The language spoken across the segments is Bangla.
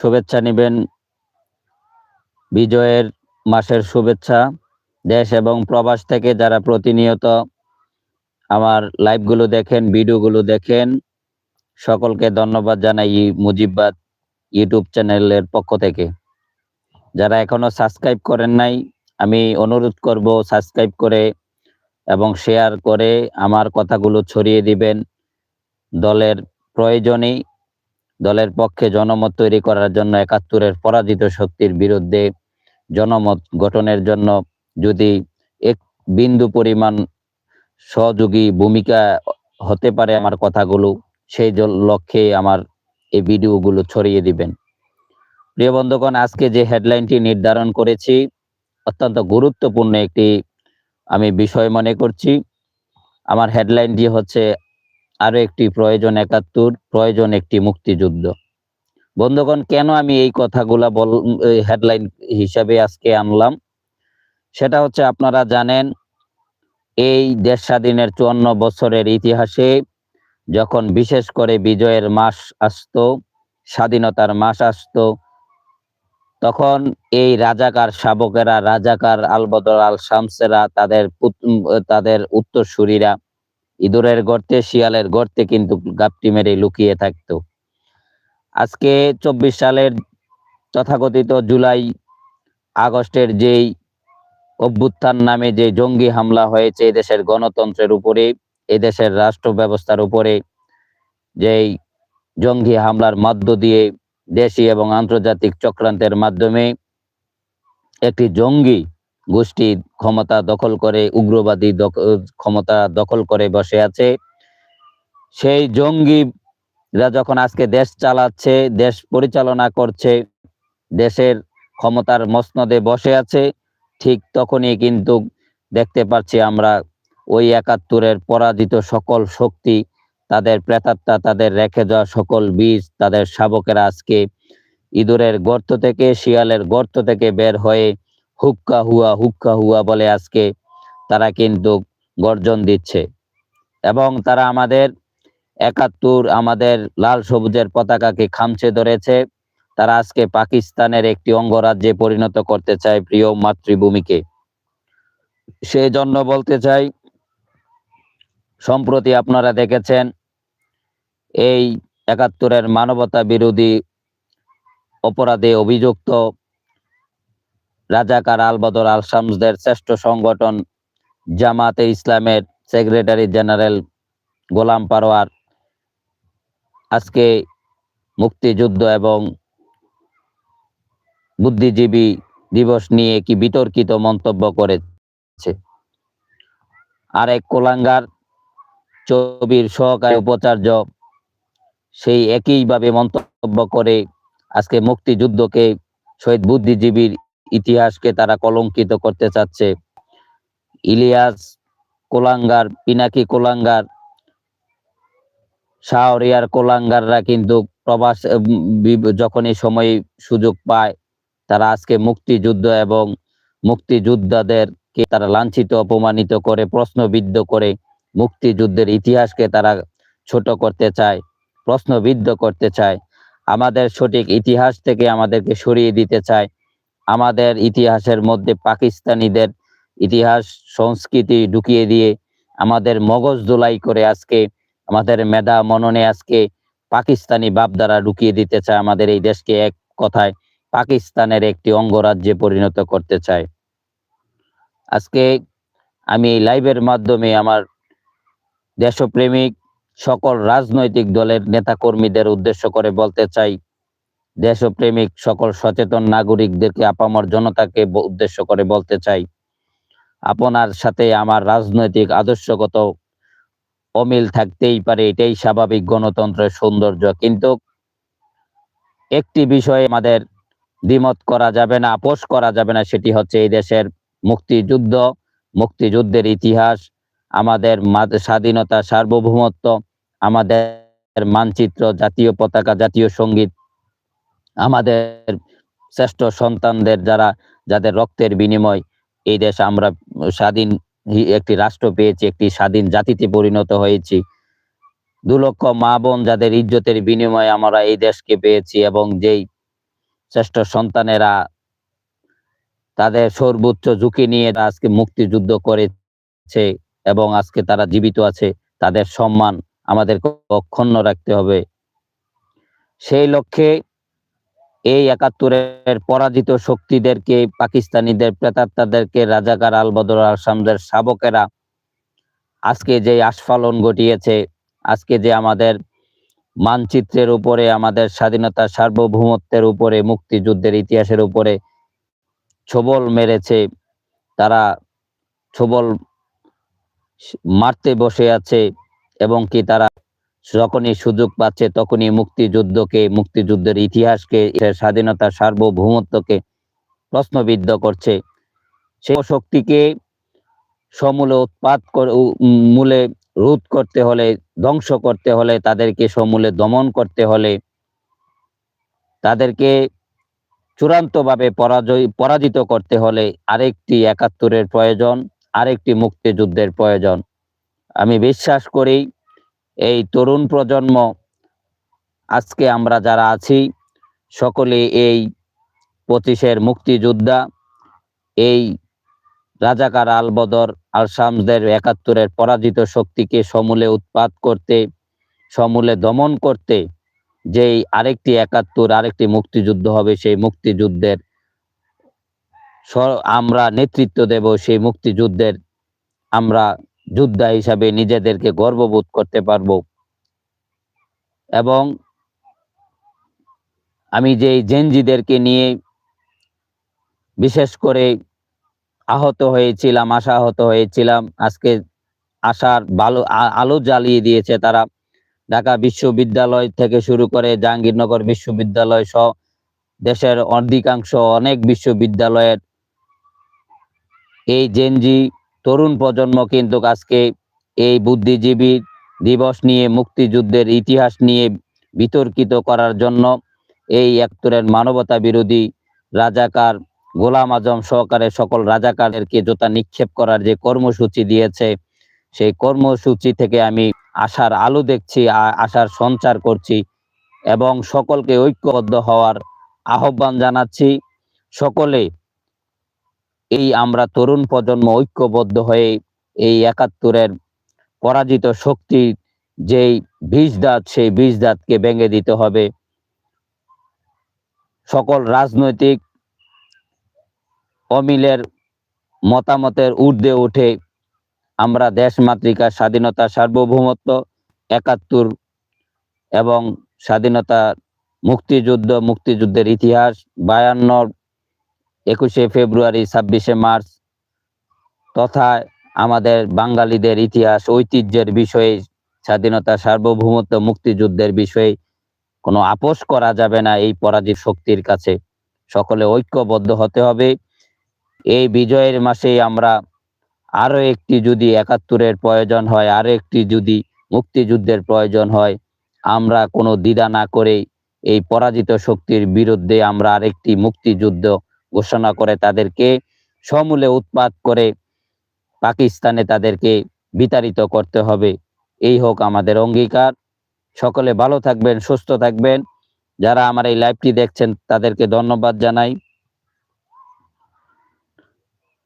শুভেচ্ছা নেবেন। বিজয়ের মাসের শুভেচ্ছা। দেশ এবং প্রবাস থেকে যারা প্রতিনিয়ত আমার লাইভগুলো দেখেন, ভিডিওগুলো দেখেন, সকলকে ধন্যবাদ জানাই মুজিববাদ ইউটিউব চ্যানেলের পক্ষ থেকে। যারা এখনও সাবস্ক্রাইব করেন নাই, আমি অনুরোধ করব সাবস্ক্রাইব করে এবং শেয়ার করে আমার কথাগুলো ছড়িয়ে দিবেন। দলের প্রয়োজনেই দলের পক্ষে জনমত তৈরি করার জন্য একাত্তরের পরাজিত শক্তির বিরুদ্ধে জনমত গঠনের জন্য যদি এক বিন্দু পরিমাণ সহযোগী ভূমিকা হতে পারে আমার কথাগুলো, সেই লক্ষ্যে আমার এই ভিডিওগুলো ছড়িয়ে দিবেন। প্রিয় বন্ধুগণ, আজকে যে হেডলাইনটি নির্ধারণ করেছি, অত্যন্ত গুরুত্বপূর্ণ একটি আমি বিষয় মনে করছি। আমার হেডলাইনটি হচ্ছে আরও একটি প্রয়োজন একাত্তর, প্রয়োজন একটি মুক্তিযুদ্ধ। বন্ধুগণ, কেন আমি এই কথাগুলা বল হেডলাইন হিসাবে আজকে আনলাম? সেটা হচ্ছে আপনারা জানেন, এই দেশ স্বাধীনের চুয়ান্ন বছরের ইতিহাসে যখন বিশেষ করে বিজয়ের মাস আসতো, স্বাধীনতার মাস আসতো, তখন এই রাজাকার শাবকেরা, রাজাকার আলবদর আল শামসেরা তাদের তাদের উত্তরসূরিরা ইঁদুরের গর্তে, শিয়ালের গর্তে কিন্তু গাপটি মেরে লুকিয়ে থাকতো। আজকে চব্বিশ সালের তথাকথিত জুলাই আগস্টের যেই অভ্যুত্থান নামে যে জঙ্গি হামলা হয়েছে দেশের গণতন্ত্রের উপরে, এদেশের রাষ্ট্র ব্যবস্থার উপরে, যেই জঙ্গি হামলার মধ্য দিয়ে দেশি এবং আন্তর্জাতিক চক্রান্তের মাধ্যমে একটি জঙ্গি গোষ্ঠী ক্ষমতা দখল করে, উগ্রবাদী ক্ষমতা দখল করে বসে আছে। সেই জঙ্গিরা যখন আজকে দেশ চালাচ্ছে, দেশ পরিচালনা করছে, দেশের ক্ষমতার মসনদে বসে আছে, ঠিক তখনই কিন্তু দেখতে পাচ্ছি আমরা ওই একাত্তরের পরাজিত সকল শক্তি, তাদের প্রেতাত্মা, তাদের রেখে যাওয়া সকল বীজ, তাদের শাবকেরা আজকে ইঁদুরের গর্ত থেকে, শিয়ালের গর্ত থেকে বের হয়ে হুক্কা হুয়া হুক্কা হুয়া বলে আজকে তারা কিন্তু গর্জন দিচ্ছে। এবং তারা আমাদের একাত্তর, আমাদের লাল সবুজের পতাকাকে খামছে ধরেছে। তারা আজকে পাকিস্তানের একটি অঙ্গরাজ্যে পরিণত করতে চায় প্রিয় মাতৃভূমিকে। সেই জন্য বলতে চাই, সম্প্রতি আপনারা দেখেছেন, এই একাত্তরের মানবতা বিরোধী অপরাধে অভিযুক্ত রাজাকার আল বদর আল শামসদের শ্রেষ্ঠ সংগঠন জামাতে ইসলামের সেক্রেটারি জেনারেল গোলাম পারোয়ার। আজকে মুক্তিযুদ্ধ এবং বুদ্ধিজীবী দিবস নিয়ে কি বিতর্কিত মন্তব্য করেছে? আরেক কোলাঙ্গার ছবির সহকারী উপাচার্য সেই একইভাবে মন্তব্য করে আজকে মুক্তিযুদ্ধকে শহীদ বুদ্ধিজীবীর ইতিহাসকে তারা কলঙ্কিত করতে চাচ্ছে। ইলিয়াস কোলাঙ্গার, পিনাকি কোলাঙ্গার, শাহরিয়ার কোলাঙ্গাররা কিন্তু প্রবাস যখনই সময় সুযোগ পায়, তারা আজকে মুক্তিযুদ্ধ এবং মুক্তিযোদ্ধাদেরকে তারা লাঞ্ছিত, অপমানিত করে, প্রশ্নবিদ্ধ করে মুক্তিযুদ্ধের ইতিহাসকে তারা ছোট করতে চায়, প্রশ্নবিদ্ধ করতে চায়। আমাদের সঠিক ইতিহাস থেকে আমাদেরকে সরিয়ে দিতে চায়। আমাদের ইতিহাসের মধ্যে পাকিস্তানিদের ইতিহাস, সংস্কৃতি ঢুকিয়ে দিয়ে আমাদের মগজ দোলাই করে আজকে আমাদের মেধা মননে আজকে পাকিস্তানি বাপদারা ঢুকিয়ে দিতে চায়, আমাদের এই দেশকে এক কথায় পাকিস্তানের একটি অঙ্গরাজ্যে পরিণত করতে চায়। আজকে আমি এই লাইভের মাধ্যমে আমার দেশপ্রেমিক, সকল রাজনৈতিক দলের নেতা কর্মীদের উদ্দেশ্য করে বলতে চাই দেশপ্রেমিক সকল সচেতন নাগরিকদেরকে আপামর জনতাকে উদ্দেশ্য করে বলতে চাই, আপনার সাথে আমার রাজনৈতিক আদর্শগত অমিল থাকতেই পারে, এটাই স্বাভাবিক গণতন্ত্রের সৌন্দর্য। কিন্তু একটি বিষয়ে আমাদের দ্বিমত করা যাবে না, আপোষ করা যাবে না, সেটি হচ্ছে এই দেশের মুক্তিযুদ্ধ, মুক্তিযুদ্ধের ইতিহাস, আমাদের স্বাধীনতা সার্বভৌমত্ব, আমাদের মানচিত্র, জাতীয় পতাকা, জাতীয় সংগীত আমাদের শ্রেষ্ঠ সন্তানদের যারা, যাদের রক্তের বিনিময় এই দেশ আমরা স্বাধীন একটি রাষ্ট্র পেয়েছি, একটি স্বাধীন জাতিতে পরিণত হয়েছি। দু লক্ষ মা বোন যাদের ইজ্জতের বিনিময়ে আমরা এই দেশকে পেয়েছি এবং যেই শ্রেষ্ঠ সন্তানেরা তাদের সর্বোচ্চ ঝুঁকি নিয়ে আজকে মুক্তিযুদ্ধ করেছে এবং আজকে তারা জীবিত আছে, তাদের সম্মান আমাদের অক্ষুণ্ণ রাখতে হবে। সেই লক্ষ্যে এই একাত্তরের পরাজিত শক্তিদেরকে, পাকিস্তানিদের প্রেতাত্মাদেরকে, রাজাকার আল বদর আসামদের শাবকেরা, আজকে যে আস্ফালন ঘটিয়েছে, আজকে যে আমাদের মানচিত্রের উপরে, আমাদের স্বাধীনতা সার্বভৌমত্বের উপরে, মুক্তিযুদ্ধের ইতিহাসের উপরে ছবল মেরেছে, তারা ছবল মারতে বসে আছে, এবং কি তারা যখনই সুযোগ পাচ্ছে তখনই মুক্তিযুদ্ধকে, মুক্তিযুদ্ধের ইতিহাসকে স্বাধীনতা, সার্বভৌমত্বকে প্রশ্নবিদ্ধ করছে। সে শক্তিকে সমূলে উৎপাত মূলে রোধ করতে হলে, ধ্বংস করতে হলে, তাদেরকে সমূলে দমন করতে হলে, তাদেরকে চূড়ান্তভাবে পরাজয়, পরাজিত করতে হলে আরেকটি একাত্তরের প্রয়োজন, আরেকটি মুক্তিযুদ্ধের প্রয়োজন। আমি বিশ্বাস করি এই তরুণ প্রজন্ম, আজকে আমরা যারা আছি, সকলে এই পঁচিশের মুক্তিযোদ্ধা, এই রাজাকার আল বদর, আল শামসদের একাত্তরের পরাজিত শক্তিকে সমূলে উৎপাত করতে, সমূলে দমন করতে, যেই আরেকটি একাত্তর, আরেকটি মুক্তিযুদ্ধ হবে সেই মুক্তিযুদ্ধের আমরা নেতৃত্ব দেব, সেই মুক্তিযুদ্ধের আমরা যোদ্ধা হিসাবে নিজেদেরকে গর্ববোধ করতে পারব। এবং আমি যে জেনজিদেরকে নিয়ে বিশেষ করে আহত হয়েছিলাম, আশাহত হয়েছিলাম, আজকে আশার ভালো আলো জ্বালিয়ে দিয়েছে তারা। ঢাকা বিশ্ববিদ্যালয় থেকে শুরু করে জাহাঙ্গীরনগর বিশ্ববিদ্যালয় সহ দেশের অধিকাংশ অনেক বিশ্ববিদ্যালয়ের এই জেনজি তরুণ প্রজন্ম কিন্তু আজকে এই বুদ্ধিজীবী দিবস নিয়ে, মুক্তিযুদ্ধের ইতিহাস নিয়ে বিতর্কিত করার জন্য এই একাত্তরের মানবতা বিরোধী রাজাকার গোলাম আজম সহকারে সকল রাজাকারদেরকে জোতা নিক্ষেপ করার যে কর্মসূচি দিয়েছে, সেই কর্মসূচি থেকে আমি আশার আলো দেখছি আশার সঞ্চার করছি এবং সকলকে ঐক্যবদ্ধ হওয়ার আহ্বান জানাচ্ছি। সকলে এই আমরা তরুণ প্রজন্ম ঐক্যবদ্ধ হয়ে এই একাত্তরের পরাজিত শক্তি যেই বীজ দাঁত সেই বীজ দাঁতকে ভেঙে দিতে হবে। সকল রাজনৈতিক অমিলের মতামতের ঊর্ধ্বে উঠে আমরা দেশ মাতৃকা, স্বাধীনতা, সার্বভৌমত্ব, একাত্তর এবং স্বাধীনতা, মুক্তিযুদ্ধ, মুক্তিযুদ্ধের ইতিহাস বায়ান্ন একুশে ফেব্রুয়ারি, ছাব্বিশে মার্চ তথা আমাদের বাঙালিদের ইতিহাস, ঐতিহ্যের বিষয়ে, স্বাধীনতা, সার্বভৌমত্ব, মুক্তিযুদ্ধের বিষয়ে কোনো আপোষ করা যাবে না এই পরাজিত শক্তির কাছে। সকলে ঐক্যবদ্ধ হতে হবে। এই বিজয়ের মাসেই আমরা আরও একটি যদি একাত্তরের প্রয়োজন হয় আরও একটি যদি মুক্তিযুদ্ধের প্রয়োজন হয়, আমরা কোনো দ্বিধা না করে এই পরাজিত শক্তির বিরুদ্ধে আমরা আরেকটি মুক্তিযুদ্ধ ঘোষণা করে তাদেরকে সমূলে উৎপাত করে পাকিস্তানে তাদেরকে বিতাড়িত করতে হবে। এই হোক আমাদের অঙ্গীকার। সকলে ভালো থাকবেন, সুস্থ থাকবেন। যারা আমার এই লাইভটি দেখছেন, তাদেরকে ধন্যবাদ জানাই।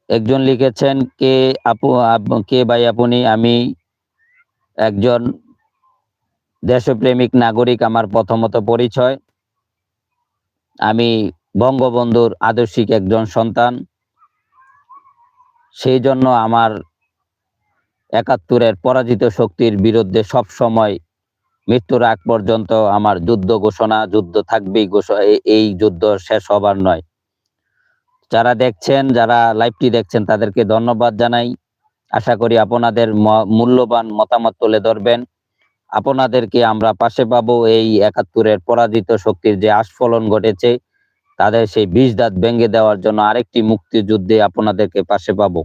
একজন লিখেছেন, কে আপু, কে ভাই আপনি? আমি একজন দেশপ্রেমিক নাগরিক, আমার প্রথমত পরিচয়। আমি বঙ্গবন্ধুর আদর্শিক একজন সন্তান। সেই জন্য আমার একাত্তরের পরাজিত শক্তির বিরুদ্ধে সব সময় মৃত্যুর আগ পর্যন্ত আমার যুদ্ধ ঘোষণা, যুদ্ধ থাকবেই এই যুদ্ধ শেষ হবার নয়। যারা দেখছেন, যারা লাইভটি দেখছেন, তাদেরকে ধন্যবাদ জানাই। আশা করি আপনাদের মূল্যবান মতামত তুলে ধরবেন। আপনাদেরকে আমরা পাশে পাবো এই একাত্তরের পরাজিত শক্তির যে আস্ফলন ঘটেছে। তাদের সেই বিষ দাঁত ভেঙে দেওয়ার জন্য আরেকটি মুক্তিযুদ্ধে আপনাদেরকে পাশে পাবো।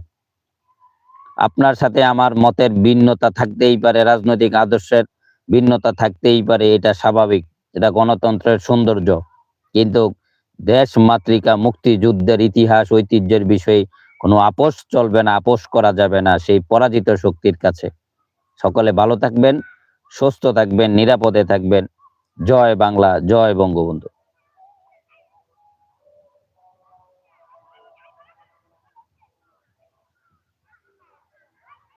আপনার সাথে আমার মতের ভিন্নতা থাকতেই পারে, রাজনৈতিক আদর্শের ভিন্নতা থাকতেই পারে, এটা স্বাভাবিক, এটা গণতন্ত্রের সৌন্দর্য। কিন্তু দেশ মাতৃকা মুক্তিযুদ্ধের ইতিহাস, ঐতিহ্যের বিষয়ে কোনো আপোষ চলবে না, আপোষ করা যাবে না সেই পরাজিত শক্তির কাছে। সকলে ভালো থাকবেন, সুস্থ থাকবেন, নিরাপদে থাকবেন। জয় বাংলা, জয় বঙ্গবন্ধু।